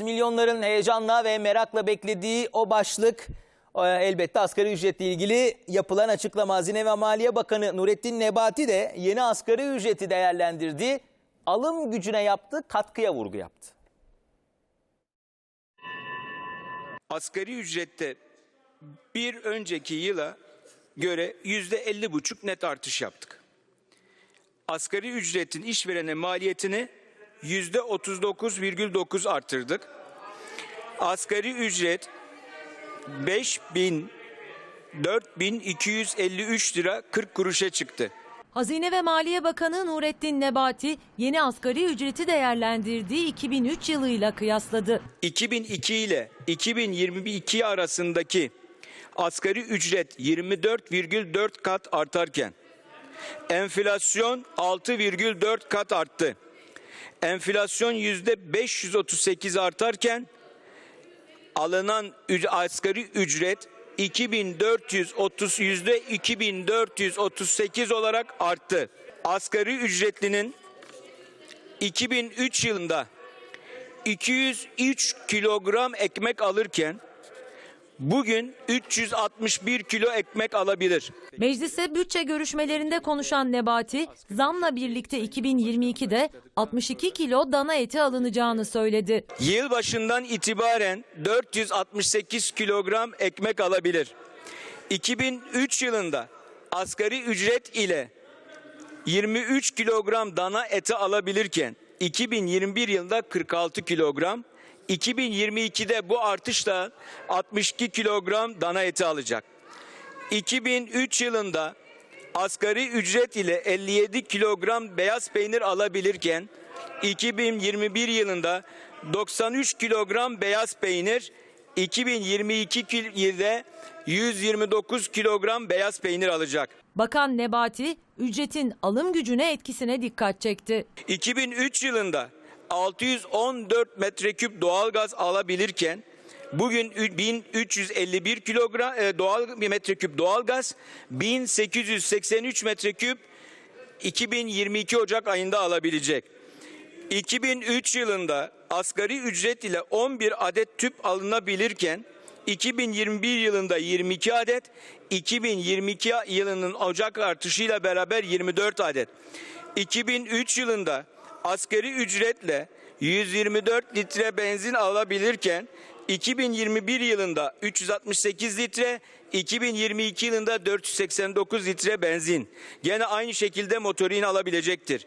Milyonların heyecanla ve merakla beklediği o başlık e, elbette asgari ücretle ilgili yapılan açıklama. Hazine ve Maliye Bakanı Nurettin Nebati de yeni asgari ücreti değerlendirdi. Alım gücüne yaptı, katkıya vurgu yaptı. Asgari ücrette bir önceki yıla göre yüzde elli buçuk net artış yaptık. Asgari ücretin işverene maliyetini yüzde otuz dokuz virgül dokuz arttırdık. Asgari ücret beş bin 4253 lira 40 kuruşa çıktı. Hazine ve Maliye Bakanı Nurettin Nebati yeni asgari ücreti değerlendirdiği 2003 yılıyla kıyasladı. 2002 ile 2022 arasındaki asgari ücret 24,4 kat artarken enflasyon 6,4 kat arttı. Enflasyon yüzde 538 artarken alınan asgari ücret 2430 yüzde 2438 olarak arttı. Asgari ücretlinin 2003 yılında 203 kilogram ekmek alırken bugün 361 kilo ekmek alabilir. Meclise bütçe görüşmelerinde konuşan Nebati, zamla birlikte 2022'de 62 kilo dana eti alınacağını söyledi. Yıl başından itibaren 468 kilogram ekmek alabilir. 2003 yılında asgari ücret ile 23 kilogram dana eti alabilirken 2021 yılında 46 kilogram, 2022'de bu artışla 62 kilogram dana eti alacak. 2003 yılında asgari ücret ile 57 kilogram beyaz peynir alabilirken 2021 yılında 93 kilogram beyaz peynir 2022 kil- yılda 129 kilogram beyaz peynir alacak. Bakan Nebati, ücretin alım gücüne etkisine dikkat çekti. 2003 yılında 614 metreküp doğalgaz alabilirken bugün 1351 kilogram e, doğal bir metreküp doğalgaz 1883 metreküp 2022 Ocak ayında alabilecek. 2003 yılında asgari ücret ile 11 adet tüp alınabilirken 2021 yılında 22 adet, 2022 yılının Ocak artışıyla beraber 24 adet. 2003 yılında asgari ücretle 124 litre benzin alabilirken 2021 yılında 368 litre, 2022 yılında 489 litre benzin. Gene aynı şekilde motorin alabilecektir.